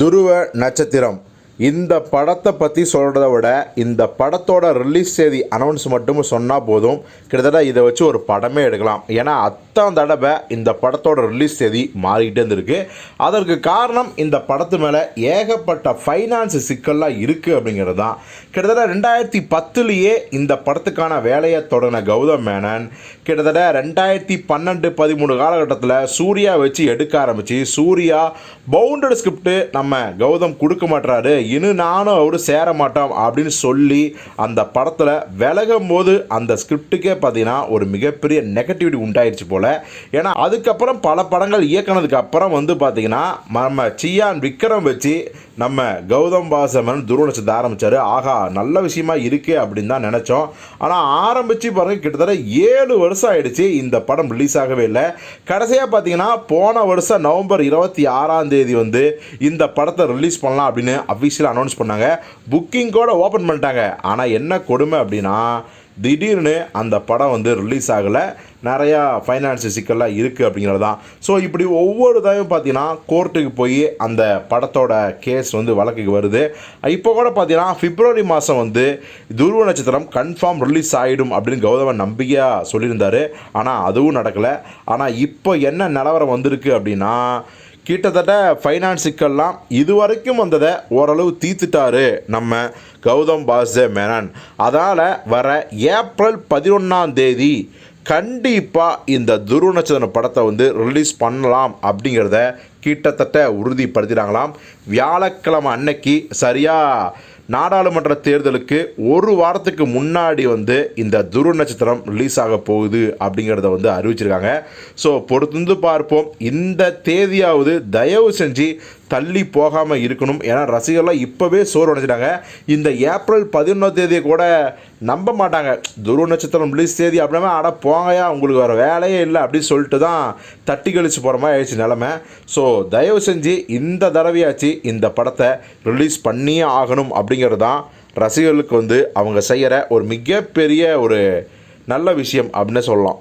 துருவ நட்சத்திரம். இந்த படத்தை பற்றி சொல்கிறத விட இந்த படத்தோட ரிலீஸ் தேதி அனௌன்ஸ் மட்டும் சொன்னால் போதும். கிட்டத்தட்ட இதை வச்சு ஒரு படமே எடுக்கலாம். ஏன்னா அத்தான் தடவை இந்த படத்தோட ரிலீஸ் தேதி மாறிக்கிட்டே இருந்திருக்கு. அதற்கு காரணம் இந்த படத்து மேலே ஏகப்பட்ட ஃபைனான்ஸ் சிக்கல்லாம் இருக்குது அப்படிங்கிறது தான் கிட்டத்தட்ட ரெண்டாயிரத்தி பத்துலேயே இந்த படத்துக்கான வேலையை தொடங்கின கௌதம் மேனன் கிட்டத்தட்ட ரெண்டாயிரத்தி பன்னெண்டு பதிமூணு காலகட்டத்தில் சூர்யா வச்சு எடுக்க ஆரம்பித்து சூர்யா பவுண்டட் ஸ்கிரிப்ட் நம்ம கௌதம் கொடுக்க மாட்டாரு இன்னும் நானும் அவரு சேர மாட்டோம் அப்படின்னு சொல்லி அந்த படத்தில் விலகும் போது அந்த ஸ்கிரிப்டுக்கே பார்த்தீங்கன்னா ஒரு மிகப்பெரிய நெகட்டிவிட்டி உண்டாயிருச்சு போல் ஏன்னா அதுக்கப்புறம் பல படங்கள் இயக்குனதுக்கு அப்புறம் வந்து பார்த்தீங்கன்னா நம்ம சியான் விக்ரம் வச்சு நம்ம கௌதம் பாசமன் துருவனச்சத்தை ஆரம்பித்தார் ஆகா நல்ல விஷயமா இருக்கே அப்படின்னு தான் நினச்சோம். ஆனால் ஆரம்பித்து பாருங்கள் கிட்டத்தட்ட ஏழு வருஷம் ஆயிடுச்சு இந்த படம் ரிலீஸ் ஆகவே இல்லை. கடைசியாக பார்த்தீங்கன்னா போன வருஷம் நவம்பர் இருபத்தி ஆறாம் தேதி வந்து இந்த படத்தை ரிலீஸ் பண்ணலாம் அப்படின்னு அஃபிஷியலாக அனௌன்ஸ் பண்ணாங்க. புக்கிங் கூட ஓப்பன் பண்ணிட்டாங்க. ஆனால் என்ன கொடுமை அப்படின்னா திடீர்னு அந்த படம் வந்து ரிலீஸ் ஆகலை. நிறையா ஃபைனான்ஸ் சிக்கல்லாம் இருக்குது அப்படிங்கிறது தான் ஸோ இப்படி ஒவ்வொரு தடவையும் பார்த்தீங்கன்னா கோர்ட்டுக்கு போய் அந்த படத்தோட கேஸ் வந்து வழக்குக்கு வருது. இப்போ கூட பார்த்தீங்கன்னா பிப்ரவரி மாதம் வந்து துருவ நட்சத்திரம் கன்ஃபார்ம் ரிலீஸ் ஆகிடும் அப்படின்னு கௌதமன் நம்பிக்கையாக சொல்லியிருந்தார். ஆனால் அதுவும் நடக்கலை. ஆனால் இப்போ என்ன நிலவரம் வந்திருக்கு அப்படின்னா கிட்டத்தட்ட ஃபைனான்ஸ் சிக்கல்லாம் இதுவரைக்கும் வந்ததை ஓரளவு தீர்த்துட்டாரு நம்ம கௌதம் பாச மேனன். அதனால் வர ஏப்ரல் பதினொன்றாம் தேதி கண்டிப்பாக இந்த துருவ நட்சத்திரம் படத்தை வந்து ரிலீஸ் பண்ணலாம் அப்படிங்கிறத கிட்டத்தட்ட உறுதிப்படுத்தினாங்களாம் வியாழக்கிழமை அன்னைக்கு சரியாக நாடாளுமன்ற தேர்தலுக்கு ஒரு வாரத்துக்கு முன்னாடி வந்து இந்த துரு நட்சத்திரம் ரிலீஸ் ஆக போகுது அப்படிங்கிறத வந்து அறிவிச்சிருக்காங்க. ஸோ பொறுத்திருந்து பார்ப்போம். இந்த தேதியாவது தயவு செஞ்சு தள்ளி போகாமல் இருக்கணும். ஏன்னா ரசிகர்லாம் இப்போவே சோறு அடைஞ்சிட்டாங்க. இந்த ஏப்ரல் பதினொன்றாம் தேதியை கூட நம்ப மாட்டாங்க. துருவ நட்சத்திரம் ரிலீஸ் தேதி அப்படின்னா அட போங்கயா உங்களுக்கு வேறு வேலையே இல்லை அப்படின்னு சொல்லிட்டு தான் தட்டி கழிச்சு போகிற மாதிரி ஆயிடுச்சு நிலமை. ஸோ தயவு செஞ்சு இந்த தடவையாச்சு இந்த படத்தை ரிலீஸ் பண்ணியே ஆகணும் அப்படிங்கிறது தான் ரசிகர்களுக்கு வந்து அவங்க செய்கிற ஒரு மிகப்பெரிய ஒரு நல்ல விஷயம் அப்படின்னு சொல்லலாம்.